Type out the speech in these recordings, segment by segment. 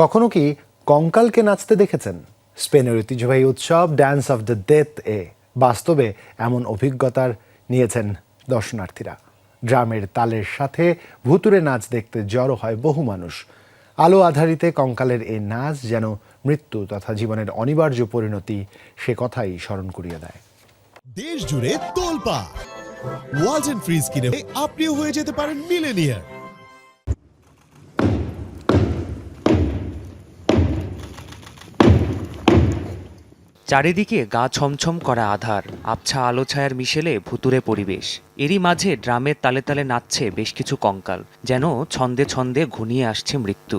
কখনো কি কঙ্কালকে নাচতে দেখেছেন? স্পেনের ঐতিহ্যবাহী উৎসব ড্যান্স অফ দ্য ডেথ এ বাস্তবে এমন অভিজ্ঞতার নিয়েছেন দর্শনার্থীরা। ড্রামের তালের সাথে ভুতুরে নাচ দেখতে জড়ো হয় বহু মানুষ। আলো আধারিতে কঙ্কালের এই নাচ যেন মৃত্যু তথা জীবনের অনিবার্য পরিণতি সে কথাই স্মরণ করিয়ে দেয়। দেশ জুড়ে তোলপা ওয়ালটন ফ্রিজ কিনে আপনিও হয়ে যেতে পারেন মিলেনিয়ার চারিদিকে গা ছমছম করা আধার, আবছা আলো ছায়ার মিশেলে ভুতুরে পরিবেশ। এরই মাঝে ড্রামের তালে তালে নাচছে বেশ কিছু কঙ্কাল, যেন ছন্দে ছন্দে ঘুনিয়ে আসছে মৃত্যু।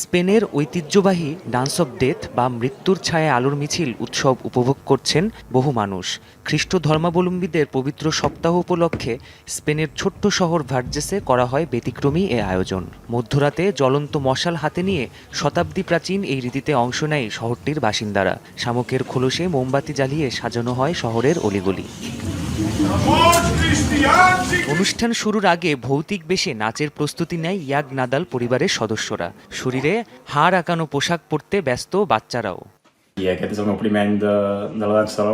স্পেনের ঐতিহ্যবাহী ডান্স অফ ডেথ বা মৃত্যুর ছায়ায় আলোর মিছিল উৎসব উপভোগ করছেন বহু মানুষ। খ্রিস্ট ধর্মাবলম্বীদের পবিত্র সপ্তাহ উপলক্ষে স্পেনের ছোট্ট শহর ভার্জেসে করা হয় ব্যতিক্রমী এ আয়োজন। মধ্যরাতে জ্বলন্ত মশাল হাতে নিয়ে শতাব্দী প্রাচীন এই রীতিতে অংশ নেয় শহরটির বাসিন্দারা। শামুকের খোলসে মোমবাতি জ্বালিয়ে সাজানো হয় শহরের অলিগলি। অনুষ্ঠান শুরুর আগে ভৌতিক বেশে নাচের প্রস্তুতি নেয় ইয়াগ নাদাল পরিবারের সদস্যরা। শরীরে হাড় আঁকানো পোশাক পরতে ব্যস্ত বাচ্চারাও।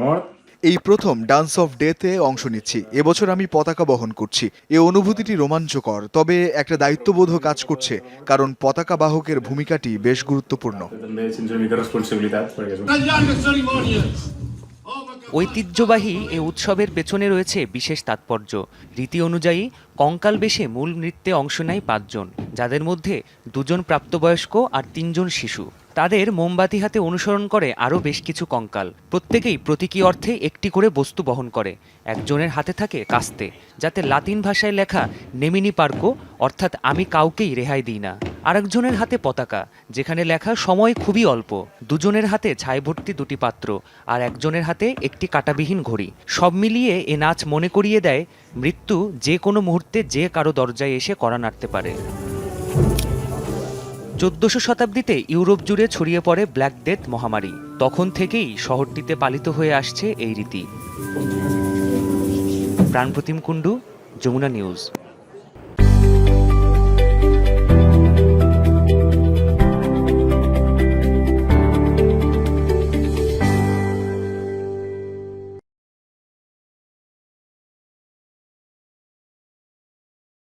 Mort. এই প্রথম ডান্স অফ ডেতে অংশ নিচ্ছি। এবছর আমি পতাকা বহন করছি। এ অনুভূতিটি রোমাঞ্চকর তবে একটা দায়িত্ববোধও কাজ করছে কারণ পতাকা বাহকের ভূমিকাটি বেশ গুরুত্বপূর্ণ। ঐতিহ্যবাহী এ উৎসবের পেছনে রয়েছে বিশেষ তাৎপর্য। রীতি অনুযায়ী, কঙ্কাল বেশে মূল নৃত্যে অংশ নেয় পাঁচজন, যাদের মধ্যে দুজন প্রাপ্তবয়স্ক আর তিনজন শিশু। তাদের মোমবাতি হাতে অনুসরণ করে আরও বেশ কিছু কঙ্কাল। প্রত্যেকেই প্রতীকী অর্থে একটি করে বস্তু বহন করে। একজনের হাতে থাকে কাস্তে, যাতে লাতিন ভাষায় লেখা নেমিনি পার্কো, অর্থাৎ আমি কাউকেই রেহাই দিই না। আরেকজনের হাতে পতাকা, যেখানে লেখা, সময় খুবই অল্প। দুজনের হাতে ছাই ভর্তি দুটি পাত্র আর একজনের হাতে একটি কাটাবিহীন ঘড়ি। সব মিলিয়ে এ নাচ মনে করিয়ে দেয়, মৃত্যু যে কোনো মুহূর্তে যে কারও দরজায় এসে করা নাড়তে পারে। চোদ্দশো শতাব্দীতে ইউরোপ জুড়ে ছড়িয়ে পড়ে ব্ল্যাক ডেথ মহামারী। তখন থেকেই শহরটিতে পালিত হয়ে আসছে এই রীতি। প্রাণপ্রতিম কুণ্ডু, যমুনা নিউজ।